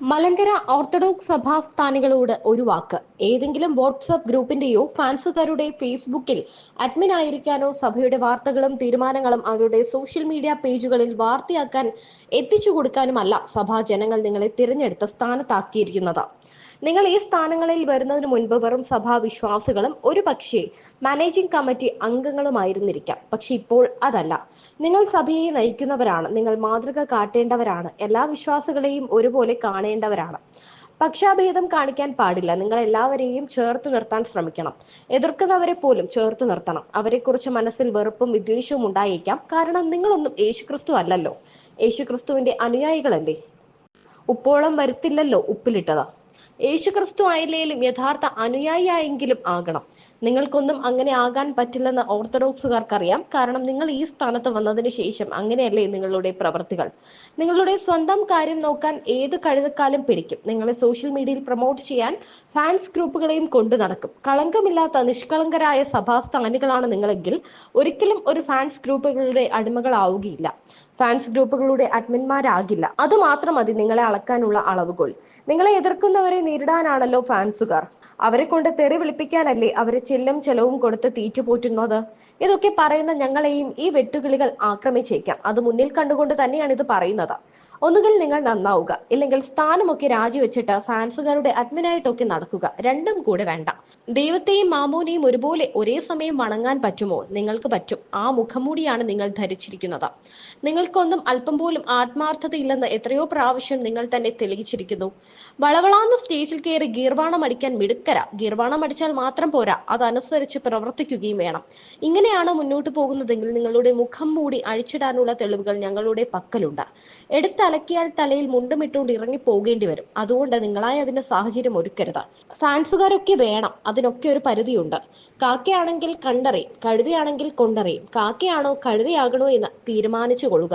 Malankara orthodox സഭാസ്ഥാനികളോട് ഒരു വാക്ക്. ഏതെങ്കിലും WhatsApp ഗ്രൂപ്പിന്റെയോ ഫാൻസുകാരുടെ ഫേസ്ബുക്കിൽ അഡ്മിൻ ആയിരിക്കാനോ സഭയുടെ വാർത്തകളും തീരുമാനങ്ങളും അവരുടെ സോഷ്യൽ മീഡിയ പേജുകളിൽ വാർത്തയാക്കാൻ എത്തിച്ചു കൊടുക്കാനുമല്ല സഭാ ജനങ്ങൾ നിങ്ങളെ തിരഞ്ഞെടുത്ത സ്ഥാനത്താക്കിയിരിക്കുന്നത്. നിങ്ങൾ ഈ സ്ഥാനങ്ങളിൽ വരുന്നതിന് മുൻപ് വെറും സഭാ വിശ്വാസികളും ഒരു പക്ഷേ മാനേജിംഗ് കമ്മിറ്റി അംഗങ്ങളുമായിരുന്നിരിക്കാം. പക്ഷെ ഇപ്പോൾ അതല്ല. നിങ്ങൾ സഭയെ നയിക്കുന്നവരാണ്. നിങ്ങൾ മാതൃക കാട്ടേണ്ടവരാണ്. എല്ലാ വിശ്വാസികളെയും ഒരുപോലെ കാണേണ്ടവരാണ്. പക്ഷാഭേദം കാണിക്കാൻ പാടില്ല. നിങ്ങൾ എല്ലാവരെയും ചേർത്ത് നിർത്താൻ ശ്രമിക്കണം. എതിർക്കുന്നവരെ പോലും ചേർത്ത് നിർത്തണം. അവരെക്കുറിച്ച് മനസ്സിൽ വെറുപ്പും വിദ്വേഷവും ഉണ്ടായേക്കാം. കാരണം നിങ്ങളൊന്നും യേശുക്രിസ്തു അല്ലല്ലോ. യേശുക്രിസ്തുവിന്റെ അനുയായികളല്ലേ? ഉപ്പോളം വരുത്തില്ലല്ലോ ഉപ്പിലിട്ടത്. യേശുക്രിസ്തു ആയില്ലേലും യഥാർത്ഥ അനുയായിയായെങ്കിലും ആകണം. നിങ്ങൾക്കൊന്നും അങ്ങനെ ആകാൻ പറ്റില്ലെന്ന് ഓർത്തഡോക്സുകാർക്കറിയാം. കാരണം നിങ്ങൾ ഈ സ്ഥാനത്ത് വന്നതിന് ശേഷം അങ്ങനെയല്ലേ നിങ്ങളുടെ പ്രവർത്തികൾ. നിങ്ങളുടെ സ്വന്തം കാര്യം നോക്കാൻ ഏത് കഴുതക്കാലം പിടിക്കും. നിങ്ങളെ സോഷ്യൽ മീഡിയയിൽ പ്രൊമോട്ട് ചെയ്യാൻ ഫാൻസ് ഗ്രൂപ്പുകളെയും കൊണ്ടു നടക്കും. കളങ്കമില്ലാത്ത നിഷ്കളങ്കരായ സഭാസ്ഥാനികളാണ് നിങ്ങളെങ്കിൽ ഒരിക്കലും ഒരു ഫാൻസ് ഗ്രൂപ്പുകളുടെ അടിമകളാവുകയില്ല. ഫാൻസ് ഗ്രൂപ്പുകളുടെ അഡ്മിന്മാരാകില്ല അത് മാത്രം മതി നിങ്ങളെ അളക്കാനുള്ള അളവുകോൽ. നിങ്ങളെ എതിർക്കുന്നവരെ നേരിടാനാണല്ലോ ഫാൻസുകാർ. അവരെ കൊണ്ട് തെറി വിളിപ്പിക്കാനല്ലേ അവരെ ചെല്ലും ചെലവും കൊടുത്ത് തീറ്റുപോറ്റുന്നത്? ഇതൊക്കെ പറയുന്ന ഞങ്ങളെയും ഈ വെട്ടുകിളികൾ ആക്രമിച്ചേക്കാം. അത് മുന്നിൽ കണ്ടുകൊണ്ട് തന്നെയാണ് ഇത് പറയുന്നത്. ഒന്നുകിൽ നിങ്ങൾ നന്നാവുക ഇല്ലെങ്കിൽ സ്ഥാനമൊക്കെ രാജിവെച്ചിട്ട് ഫാൻസുകാരുടെ അഡ്മിനായിട്ടൊക്കെ നടക്കുക. രണ്ടും കൂടെ വേണ്ട. ദൈവത്തെയും മാമോനെയും ഒരുപോലെ ഒരേ സമയം വണങ്ങാൻ പറ്റുമോ? നിങ്ങൾക്ക് പറ്റും. ആ മുഖംമൂടിയാണ് നിങ്ങൾ ധരിച്ചിരിക്കുന്നത്. നിങ്ങൾക്കൊന്നും അല്പം പോലും ആത്മാർത്ഥതയില്ലെന്ന് എത്രയോ പ്രാവശ്യം നിങ്ങൾ തന്നെ തെളിയിച്ചിരിക്കുന്നു. വളവളാന്ന സ്റ്റേജിൽ കയറി ഗീർവാണം അടിക്കാൻ മിടുക്കര. ഗീർവാണം അടിച്ചാൽ മാത്രം പോരാ. അതനുസരിച്ച് പ്രവർത്തിക്കുകയും വേണം. ഇങ്ങനെയാണ് മുന്നോട്ട് പോകുന്നതെങ്കിൽ നിങ്ങളുടെ മുഖം മൂടി അഴിച്ചിടാനുള്ള തെളിവുകൾ ഞങ്ങളുടെ പക്കലുണ്ട്. എടുത്തലക്കിയാൽ തലയിൽ മുണ്ടുമിട്ടുകൊണ്ട് ഇറങ്ങി പോകേണ്ടി വരും. അതുകൊണ്ട് നിങ്ങളായി അതിന്റെ സാഹചര്യം ഒരുക്കരുത്. ഫാൻസുകാരൊക്കെ വേണം. അതിനൊക്കെ ഒരു പരിധിയുണ്ട്. കാക്കയാണെങ്കിൽ കണ്ടറിയും കഴുതയാണെങ്കിൽ കൊണ്ടറിയും. കാക്കയാണോ കഴുതയാകണോ എന്ന് തീരുമാനിച്ചു കൊള്ളുക.